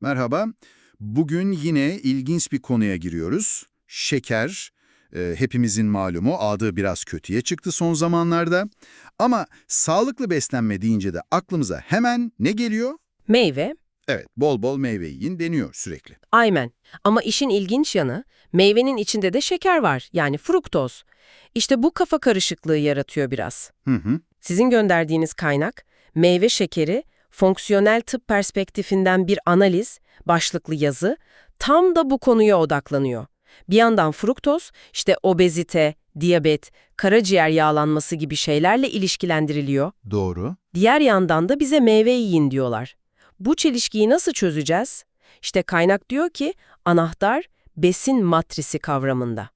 Merhaba. Bugün yine ilginç bir konuya giriyoruz. Şeker. Ee, hepimizin malumu adı biraz kötüye çıktı son zamanlarda. Ama sağlıklı beslenme deyince de aklımıza hemen ne geliyor? Meyve, Evet, bol bol meyve yiyin deniyor sürekli. aymen. Ama işin ilginç yanı, meyvenin içinde de şeker var, yani fruktoz. İşte bu kafa karışıklığı yaratıyor biraz. Hı hı. Sizin gönderdiğiniz kaynak, meyve şekeri, fonksiyonel tıp perspektifinden bir analiz, başlıklı yazı, tam da bu konuya odaklanıyor. Bir yandan fruktoz, işte obezite, diyabet, karaciğer yağlanması gibi şeylerle ilişkilendiriliyor. Doğru. Diğer yandan da bize meyve yiyin diyorlar. Bu çelişkiyi nasıl çözeceğiz? İşte kaynak diyor ki anahtar besin matrisi kavramında.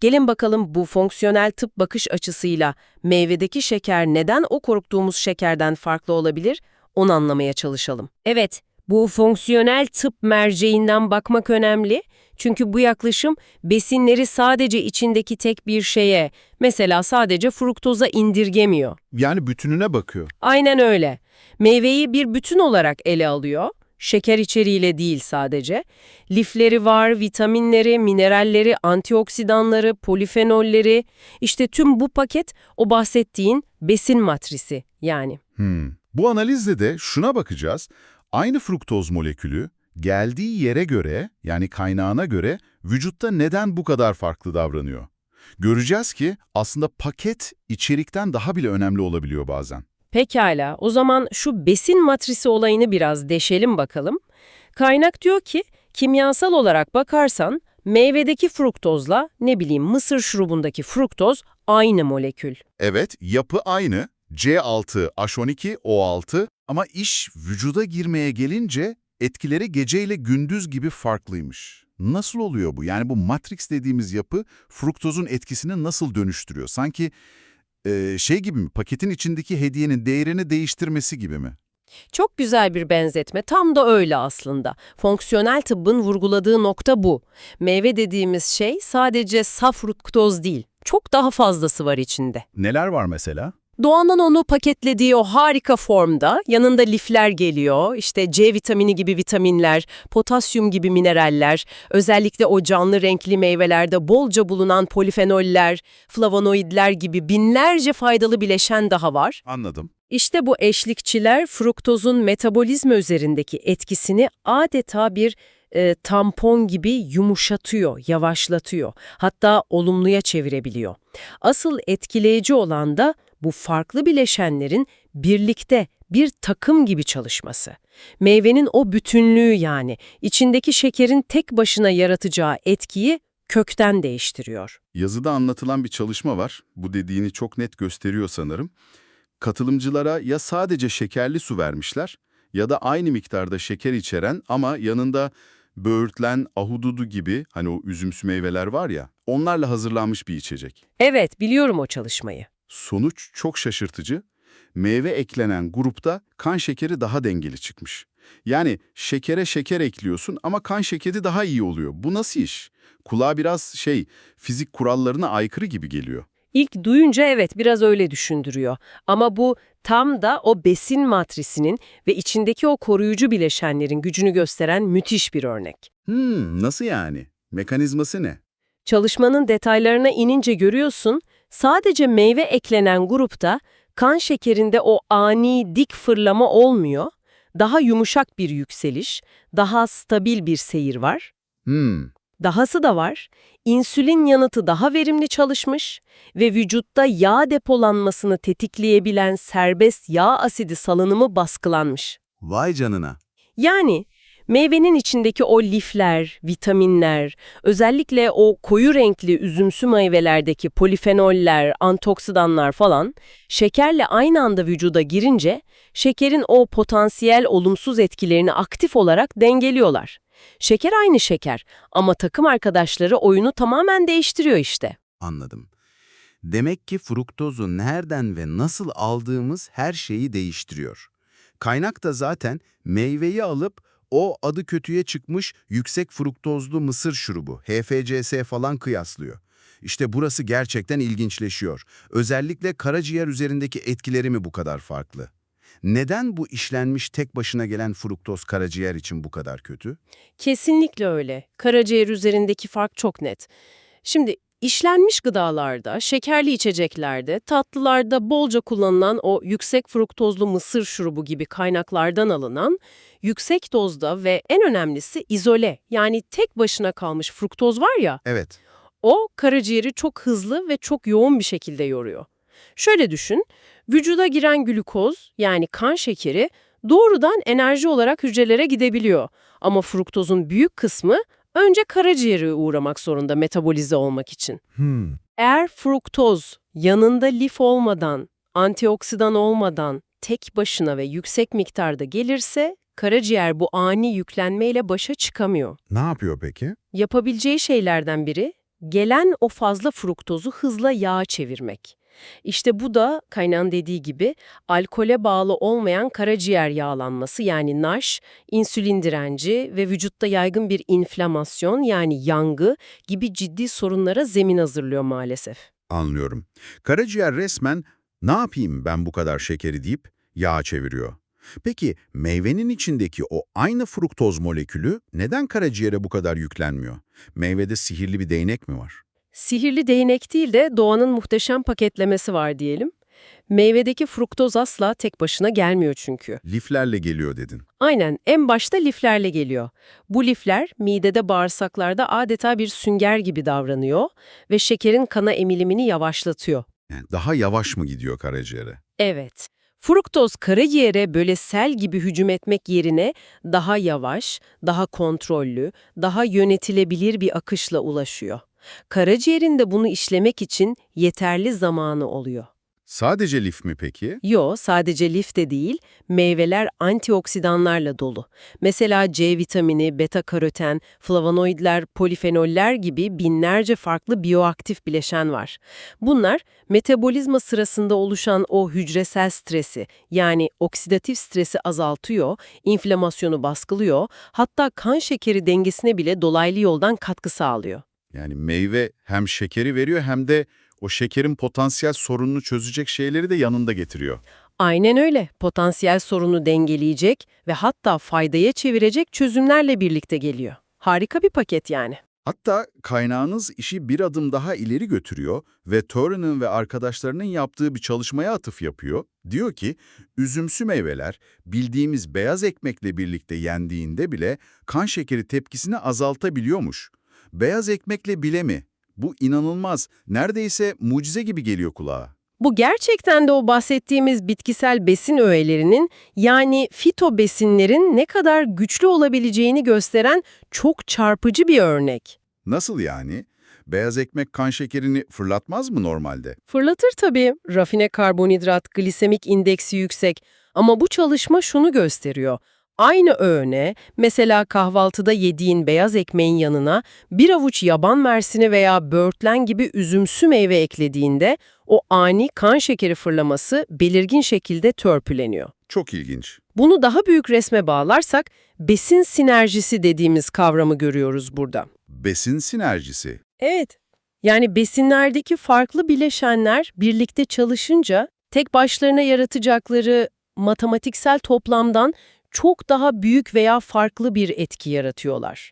Gelin bakalım bu fonksiyonel tıp bakış açısıyla meyvedeki şeker neden o korktuğumuz şekerden farklı olabilir? Onu anlamaya çalışalım. Evet, bu fonksiyonel tıp merceğinden bakmak önemli. Çünkü bu yaklaşım besinleri sadece içindeki tek bir şeye, mesela sadece fruktoza indirgemiyor. Yani bütününe bakıyor. Aynen öyle. Meyveyi bir bütün olarak ele alıyor. Şeker içeriğiyle değil sadece. Lifleri var, vitaminleri, mineralleri, antioksidanları, polifenolleri. İşte tüm bu paket o bahsettiğin besin matrisi yani. Hmm. Bu analizde de şuna bakacağız. Aynı fruktoz molekülü geldiği yere göre yani kaynağına göre vücutta neden bu kadar farklı davranıyor? Göreceğiz ki aslında paket içerikten daha bile önemli olabiliyor bazen. Pekala, o zaman şu besin matrisi olayını biraz deşelim bakalım. Kaynak diyor ki, kimyasal olarak bakarsan meyvedeki fruktozla ne bileyim mısır şurubundaki fruktoz aynı molekül. Evet, yapı aynı. C6, H12, O6 ama iş vücuda girmeye gelince etkileri geceyle gündüz gibi farklıymış. Nasıl oluyor bu? Yani bu matrix dediğimiz yapı fruktozun etkisini nasıl dönüştürüyor? Sanki e, şey gibi mi? Paketin içindeki hediyenin değerini değiştirmesi gibi mi? Çok güzel bir benzetme, tam da öyle aslında. Fonksiyonel tıbbın vurguladığı nokta bu. Meyve dediğimiz şey sadece saf fruktoz değil, çok daha fazlası var içinde. Neler var mesela? Doğanın onu paketlediği o harika formda yanında lifler geliyor, işte C vitamini gibi vitaminler, potasyum gibi mineraller, özellikle o canlı renkli meyvelerde bolca bulunan polifenoller, flavonoidler gibi binlerce faydalı bileşen daha var. Anladım. İşte bu eşlikçiler fruktozun metabolizma üzerindeki etkisini adeta bir e, tampon gibi yumuşatıyor, yavaşlatıyor. Hatta olumluya çevirebiliyor. Asıl etkileyici olan da bu farklı bileşenlerin birlikte bir takım gibi çalışması. Meyvenin o bütünlüğü yani içindeki şekerin tek başına yaratacağı etkiyi kökten değiştiriyor. Yazıda anlatılan bir çalışma var. Bu dediğini çok net gösteriyor sanırım. Katılımcılara ya sadece şekerli su vermişler ya da aynı miktarda şeker içeren ama yanında böğürtlen, ahududu gibi hani o üzümsü meyveler var ya onlarla hazırlanmış bir içecek. Evet, biliyorum o çalışmayı. Sonuç çok şaşırtıcı. Meyve eklenen grupta kan şekeri daha dengeli çıkmış. Yani şekere şeker ekliyorsun ama kan şekeri daha iyi oluyor. Bu nasıl iş? Kulağa biraz şey, fizik kurallarına aykırı gibi geliyor. İlk duyunca evet biraz öyle düşündürüyor. Ama bu tam da o besin matrisinin ve içindeki o koruyucu bileşenlerin gücünü gösteren müthiş bir örnek. Hmm, nasıl yani? Mekanizması ne? Çalışmanın detaylarına inince görüyorsun, sadece meyve eklenen grupta kan şekerinde o ani dik fırlama olmuyor, daha yumuşak bir yükseliş, daha stabil bir seyir var. Hmm, Dahası da var, insülin yanıtı daha verimli çalışmış ve vücutta yağ depolanmasını tetikleyebilen serbest yağ asidi salınımı baskılanmış. vay canına. Yani meyvenin içindeki o lifler, vitaminler, özellikle o koyu renkli üzümsü meyvelerdeki polifenoller, antioksidanlar falan şekerle aynı anda vücuda girince şekerin o potansiyel olumsuz etkilerini aktif olarak dengeliyorlar. Şeker aynı şeker ama takım arkadaşları oyunu tamamen değiştiriyor işte. Anladım. Demek ki fruktozu nereden ve nasıl aldığımız her şeyi değiştiriyor. Kaynak da zaten meyveyi alıp o adı kötüye çıkmış yüksek fruktozlu mısır şurubu, HFCS falan kıyaslıyor. İşte burası gerçekten ilginçleşiyor. Özellikle karaciğer üzerindeki etkileri mi bu kadar farklı? Neden bu işlenmiş tek başına gelen fruktoz karaciğer için bu kadar kötü? Kesinlikle öyle. Karaciğer üzerindeki fark çok net. Şimdi işlenmiş gıdalarda, şekerli içeceklerde, tatlılarda bolca kullanılan o yüksek fruktozlu mısır şurubu gibi kaynaklardan alınan yüksek dozda ve en önemlisi izole yani tek başına kalmış fruktoz var ya, Evet. o karaciğeri çok hızlı ve çok yoğun bir şekilde yoruyor. Şöyle düşün, vücuda giren glükoz yani kan şekeri doğrudan enerji olarak hücrelere gidebiliyor. Ama fruktozun büyük kısmı önce karaciğere uğramak zorunda metabolize olmak için. Hmm. Eğer fruktoz yanında lif olmadan, antioksidan olmadan tek başına ve yüksek miktarda gelirse karaciğer bu ani yüklenmeyle başa çıkamıyor. Ne yapıyor peki? Yapabileceği şeylerden biri gelen o fazla fruktozu hızla yağa çevirmek. İşte bu da kaynağın dediği gibi alkole bağlı olmayan karaciğer yağlanması yani NASH, insülin direnci ve vücutta yaygın bir inflamasyon yani yangı gibi ciddi sorunlara zemin hazırlıyor maalesef. Anlıyorum. Karaciğer resmen ne yapayım ben bu kadar şekeri deyip yağ çeviriyor. Peki meyvenin içindeki o aynı fruktoz molekülü neden karaciğere bu kadar yüklenmiyor? Meyvede sihirli bir değnek mi var? Sihirli değnek değil de doğanın muhteşem paketlemesi var diyelim. Meyvedeki fruktoz asla tek başına gelmiyor çünkü. Liflerle geliyor dedin. Aynen, en başta liflerle geliyor. Bu lifler midede bağırsaklarda adeta bir sünger gibi davranıyor ve şekerin kana emilimini yavaşlatıyor. Yani daha yavaş mı gidiyor karaciğere? Evet, fruktoz karaciğere böyle sel gibi hücum etmek yerine daha yavaş, daha kontrollü, daha yönetilebilir bir akışla ulaşıyor. Karaciğerin de bunu işlemek için yeterli zamanı oluyor. Sadece lif mi peki? Yo, sadece lif de değil, meyveler antioksidanlarla dolu. Mesela C vitamini, beta karoten, flavonoidler, polifenoller gibi binlerce farklı bioaktif bileşen var. Bunlar metabolizma sırasında oluşan o hücresel stresi yani oksidatif stresi azaltıyor, inflamasyonu baskılıyor, hatta kan şekeri dengesine bile dolaylı yoldan katkı sağlıyor. Yani meyve hem şekeri veriyor hem de o şekerin potansiyel sorununu çözecek şeyleri de yanında getiriyor. Aynen öyle. Potansiyel sorunu dengeleyecek ve hatta faydaya çevirecek çözümlerle birlikte geliyor. Harika bir paket yani. Hatta kaynağınız işi bir adım daha ileri götürüyor ve Turin'in ve arkadaşlarının yaptığı bir çalışmaya atıf yapıyor. Diyor ki, üzümsü meyveler bildiğimiz beyaz ekmekle birlikte yendiğinde bile kan şekeri tepkisini azaltabiliyormuş. Beyaz ekmekle bile mi? Bu inanılmaz, neredeyse mucize gibi geliyor kulağa. Bu gerçekten de o bahsettiğimiz bitkisel besin öğelerinin yani fito besinlerin ne kadar güçlü olabileceğini gösteren çok çarpıcı bir örnek. Nasıl yani? Beyaz ekmek kan şekerini fırlatmaz mı normalde? Fırlatır tabii. Rafine karbonhidrat, glisemik indeksi yüksek. Ama bu çalışma şunu gösteriyor. Aynı öğüne, mesela kahvaltıda yediğin beyaz ekmeğin yanına bir avuç yaban mersini veya böğürtlen gibi üzümsü meyve eklediğinde o ani kan şekeri fırlaması belirgin şekilde törpüleniyor. Çok ilginç. Bunu daha büyük resme bağlarsak besin sinerjisi dediğimiz kavramı görüyoruz burada. Besin sinerjisi. Evet. Yani besinlerdeki farklı bileşenler birlikte çalışınca tek başlarına yaratacakları matematiksel toplamdan çok daha büyük veya farklı bir etki yaratıyorlar.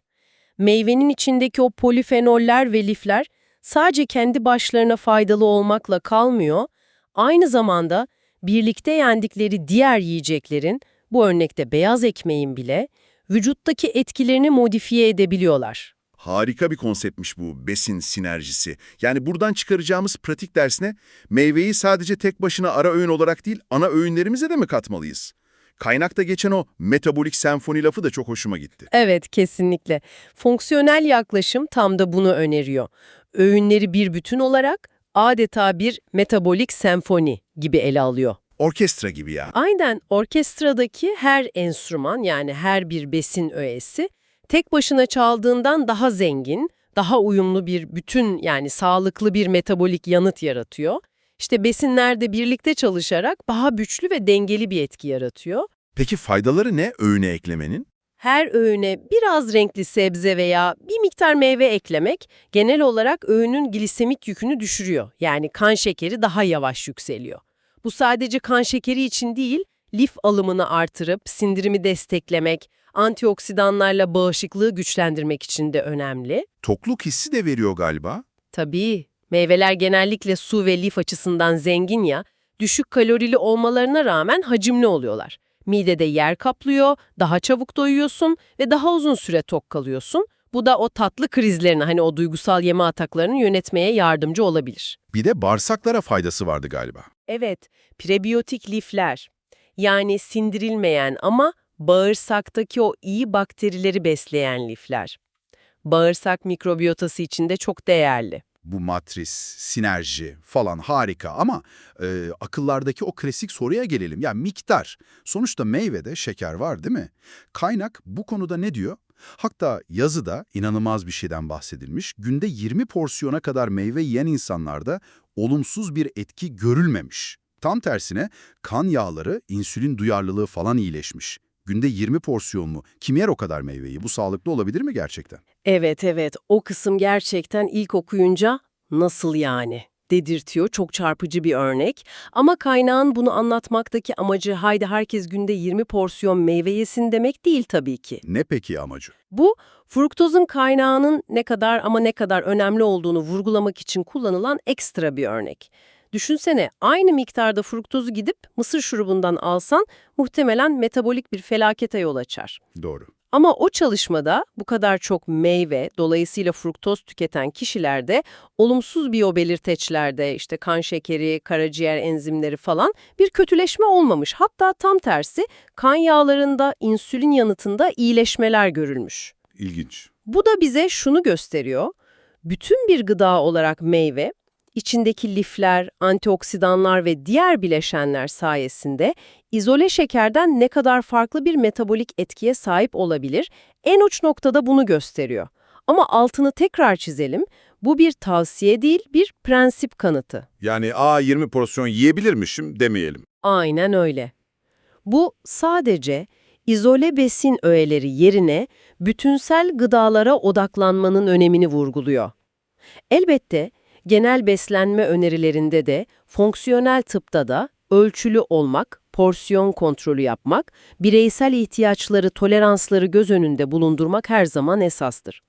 Meyvenin içindeki o polifenoller ve lifler sadece kendi başlarına faydalı olmakla kalmıyor, aynı zamanda birlikte yendikleri diğer yiyeceklerin, bu örnekte beyaz ekmeğin bile, vücuttaki etkilerini modifiye edebiliyorlar. Harika bir konseptmiş bu besin sinerjisi. Yani buradan çıkaracağımız pratik dersine meyveyi sadece tek başına ara öğün olarak değil, ana öğünlerimize de mi katmalıyız? Kaynakta geçen o metabolik senfoni lafı da çok hoşuma gitti. Evet, kesinlikle. Fonksiyonel yaklaşım tam da bunu öneriyor. Öğünleri bir bütün olarak adeta bir metabolik senfoni gibi ele alıyor. Orkestra gibi ya. Aynen orkestradaki her enstrüman yani her bir besin öğesi tek başına çaldığından daha zengin, daha uyumlu bir bütün yani sağlıklı bir metabolik yanıt yaratıyor. İşte besinler de birlikte çalışarak daha güçlü ve dengeli bir etki yaratıyor. Peki faydaları ne öğüne eklemenin? Her öğüne biraz renkli sebze veya bir miktar meyve eklemek genel olarak öğünün glisemik yükünü düşürüyor. Yani kan şekeri daha yavaş yükseliyor. Bu sadece kan şekeri için değil, lif alımını artırıp sindirimi desteklemek, antioksidanlarla bağışıklığı güçlendirmek için de önemli. Tokluk hissi de veriyor galiba. Tabii, meyveler genellikle su ve lif açısından zengin ya, düşük kalorili olmalarına rağmen hacimli oluyorlar. Midede yer kaplıyor, daha çabuk doyuyorsun ve daha uzun süre tok kalıyorsun. Bu da o tatlı krizlerini, hani o duygusal yeme ataklarını yönetmeye yardımcı olabilir. Bir de bağırsaklara faydası vardı galiba. Evet, prebiyotik lifler. Yani sindirilmeyen ama bağırsaktaki o iyi bakterileri besleyen lifler. Bağırsak mikrobiyotası için de çok değerli. Bu matris, sinerji falan harika ama e, akıllardaki o klasik soruya gelelim. Ya miktar. Sonuçta meyvede şeker var değil mi? Kaynak bu konuda ne diyor? Hatta yazıda inanılmaz bir şeyden bahsedilmiş. Günde 20 porsiyona kadar meyve yiyen insanlarda olumsuz bir etki görülmemiş. Tam tersine kan yağları, insülin duyarlılığı falan iyileşmiş. Günde 20 porsiyon mu? Kim yer o kadar meyveyi? Bu sağlıklı olabilir mi gerçekten? Evet evet, o kısım gerçekten ilk okuyunca nasıl yani dedirtiyor. Çok çarpıcı bir örnek. Ama kaynağın bunu anlatmaktaki amacı haydi herkes günde 20 porsiyon meyve yesin demek değil tabii ki. Ne peki amacı? Bu, fruktozun kaynağının ne kadar ama ne kadar önemli olduğunu vurgulamak için kullanılan ekstra bir örnek. Düşünsene, aynı miktarda fruktozu gidip mısır şurubundan alsan muhtemelen metabolik bir felakete yol açar. Doğru. Ama o çalışmada bu kadar çok meyve, dolayısıyla fruktoz tüketen kişilerde olumsuz biyobelirteçlerde işte kan şekeri, karaciğer enzimleri falan bir kötüleşme olmamış. Hatta tam tersi kan yağlarında, insülin yanıtında iyileşmeler görülmüş. İlginç. Bu da bize şunu gösteriyor. Bütün bir gıda olarak meyve, içindeki lifler, antioksidanlar ve diğer bileşenler sayesinde izole şekerden ne kadar farklı bir metabolik etkiye sahip olabilir, en uç noktada bunu gösteriyor. Ama altını tekrar çizelim, bu bir tavsiye değil, bir prensip kanıtı. Yani a 20 porsiyon yiyebilirmişim demeyelim. Aynen öyle. Bu sadece izole besin öğeleri yerine bütünsel gıdalara odaklanmanın önemini vurguluyor. Elbette genel beslenme önerilerinde de, fonksiyonel tıpta da ölçülü olmak, porsiyon kontrolü yapmak, bireysel ihtiyaçları, toleransları göz önünde bulundurmak her zaman esastır.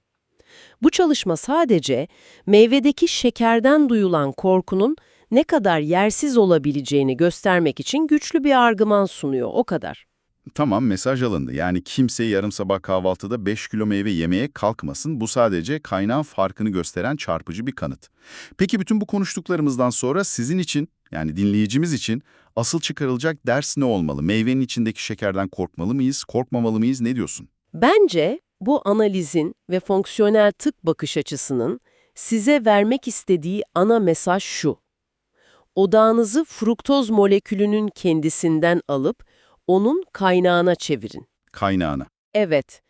Bu çalışma sadece meyvedeki şekerden duyulan korkunun ne kadar yersiz olabileceğini göstermek için güçlü bir argüman sunuyor, o kadar. Tamam mesaj alındı. Yani kimse yarım sabah kahvaltıda 5 kilo meyve yemeye kalkmasın. Bu sadece kaynağın farkını gösteren çarpıcı bir kanıt. Peki bütün bu konuştuklarımızdan sonra sizin için yani dinleyicimiz için asıl çıkarılacak ders ne olmalı? Meyvenin içindeki şekerden korkmalı mıyız, korkmamalı mıyız? Ne diyorsun? Bence bu analizin ve fonksiyonel tıp bakış açısının size vermek istediği ana mesaj şu. Odağınızı fruktoz molekülünün kendisinden alıp onun kaynağına çevirin. Kaynağına. Evet,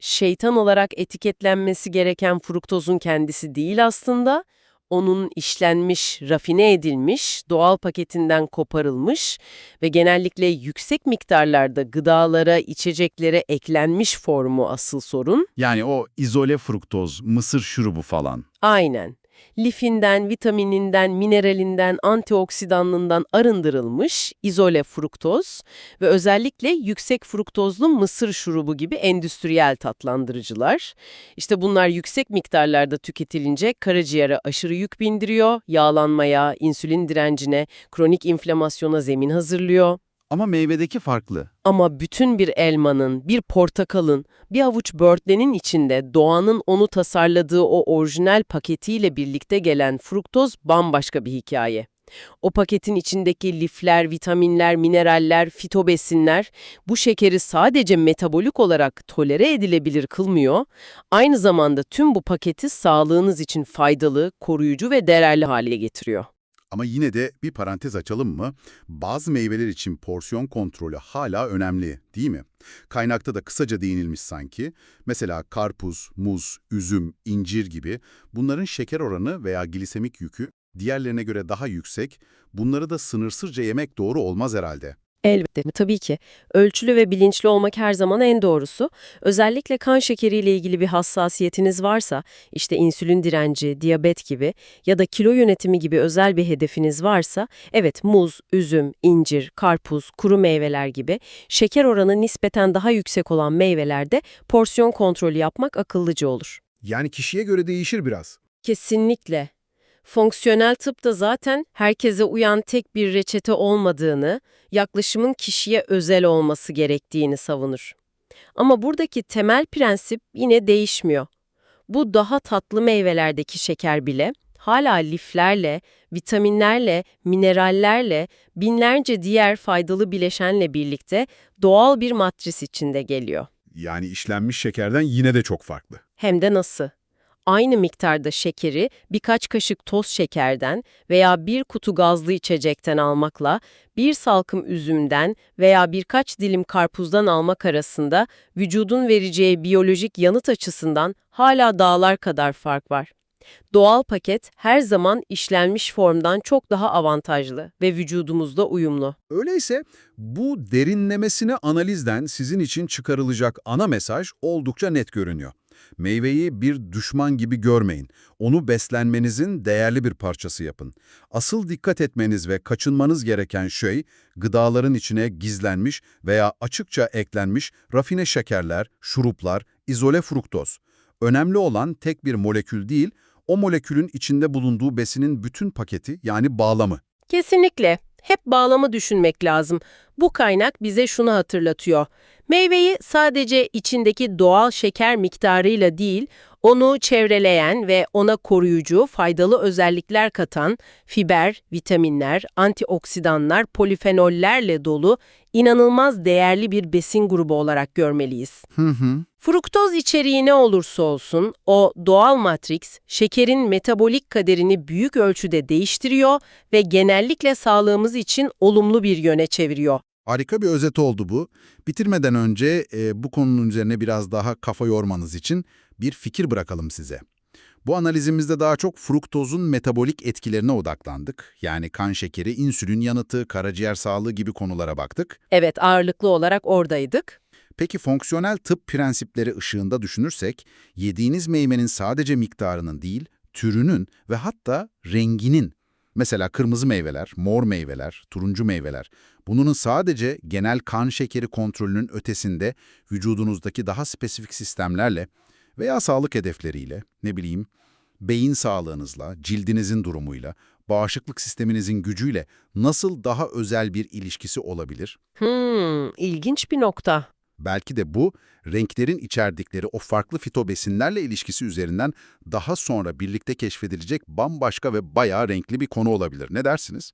şeytan olarak etiketlenmesi gereken fruktozun kendisi değil aslında, onun işlenmiş, rafine edilmiş, doğal paketinden koparılmış ve genellikle yüksek miktarlarda gıdalara, içeceklere eklenmiş formu asıl sorun. Yani o izole fruktoz, mısır şurubu falan. Aynen. Lifinden, vitamininden, mineralinden, antioksidanlığından arındırılmış izole fruktoz ve özellikle yüksek fruktozlu mısır şurubu gibi endüstriyel tatlandırıcılar. İşte bunlar yüksek miktarlarda tüketilince karaciğere aşırı yük bindiriyor, yağlanmaya, insülin direncine, kronik inflamasyona zemin hazırlıyor. Ama meyvedeki farklı. Ama bütün bir elmanın, bir portakalın, bir avuç börtlenin içinde doğanın onu tasarladığı o orijinal paketiyle birlikte gelen fruktoz bambaşka bir hikaye. O paketin içindeki lifler, vitaminler, mineraller, fitobesinler bu şekeri sadece metabolik olarak tolere edilebilir kılmıyor, aynı zamanda tüm bu paketi sağlığınız için faydalı, koruyucu ve değerli hale getiriyor. Ama yine de bir parantez açalım mı? Bazı meyveler için porsiyon kontrolü hala önemli, değil mi? Kaynakta da kısaca değinilmiş sanki. Mesela karpuz, muz, üzüm, incir gibi bunların şeker oranı veya glisemik yükü diğerlerine göre daha yüksek. Bunları da sınırsızca yemek doğru olmaz herhalde. Elbette? Tabii ki. Ölçülü ve bilinçli olmak her zaman en doğrusu. Özellikle kan şekeriyle ilgili bir hassasiyetiniz varsa, işte insülin direnci, diyabet gibi ya da kilo yönetimi gibi özel bir hedefiniz varsa, evet muz, üzüm, incir, karpuz, kuru meyveler gibi şeker oranı nispeten daha yüksek olan meyvelerde porsiyon kontrolü yapmak akıllıca olur. Yani kişiye göre değişir biraz. Kesinlikle. Fonksiyonel tıpta zaten herkese uyan tek bir reçete olmadığını, yaklaşımın kişiye özel olması gerektiğini savunur. Ama buradaki temel prensip yine değişmiyor. Bu daha tatlı meyvelerdeki şeker bile hala liflerle, vitaminlerle, minerallerle, binlerce diğer faydalı bileşenle birlikte doğal bir matris içinde geliyor. Yani işlenmiş şekerden yine de çok farklı. Hem de nasıl? Aynı miktarda şekeri birkaç kaşık toz şekerden veya bir kutu gazlı içecekten almakla bir salkım üzümden veya birkaç dilim karpuzdan almak arasında vücudun vereceği biyolojik yanıt açısından hala dağlar kadar fark var. Doğal paket her zaman işlenmiş formdan çok daha avantajlı ve vücudumuzda uyumlu. Öyleyse bu derinlemesine analizden sizin için çıkarılacak ana mesaj oldukça net görünüyor. Meyveyi bir düşman gibi görmeyin. Onu beslenmenizin değerli bir parçası yapın. Asıl dikkat etmeniz ve kaçınmanız gereken şey gıdaların içine gizlenmiş veya açıkça eklenmiş rafine şekerler, şuruplar, izole fruktoz. Önemli olan tek bir molekül değil, o molekülün içinde bulunduğu besinin bütün paketi yani bağlamı. Kesinlikle. Hep bağlamı düşünmek lazım. Bu kaynak bize şunu hatırlatıyor. Meyveyi sadece içindeki doğal şeker miktarıyla değil, onu çevreleyen ve ona koruyucu, faydalı özellikler katan fiber, vitaminler, antioksidanlar, polifenollerle dolu inanılmaz değerli bir besin grubu olarak görmeliyiz. Hı hı. Fruktoz içeriği ne olursa olsun, o doğal matrix, şekerin metabolik kaderini büyük ölçüde değiştiriyor ve genellikle sağlığımız için olumlu bir yöne çeviriyor. Harika bir özet oldu bu. Bitirmeden önce e, bu konunun üzerine biraz daha kafa yormanız için bir fikir bırakalım size. Bu analizimizde daha çok fruktozun metabolik etkilerine odaklandık. Yani kan şekeri, insülin yanıtı, karaciğer sağlığı gibi konulara baktık. Evet, ağırlıklı olarak oradaydık. Peki fonksiyonel tıp prensipleri ışığında düşünürsek, yediğiniz meyvenin sadece miktarının değil, türünün ve hatta renginin, mesela kırmızı meyveler, mor meyveler, turuncu meyveler, bunun sadece genel kan şekeri kontrolünün ötesinde vücudunuzdaki daha spesifik sistemlerle veya sağlık hedefleriyle, ne bileyim, beyin sağlığınızla, cildinizin durumuyla, bağışıklık sisteminizin gücüyle nasıl daha özel bir ilişkisi olabilir? Hmm, ilginç bir nokta. Belki de bu, renklerin içerdikleri o farklı fitobesinlerle ilişkisi üzerinden daha sonra birlikte keşfedilecek bambaşka ve bayağı renkli bir konu olabilir. Ne dersiniz?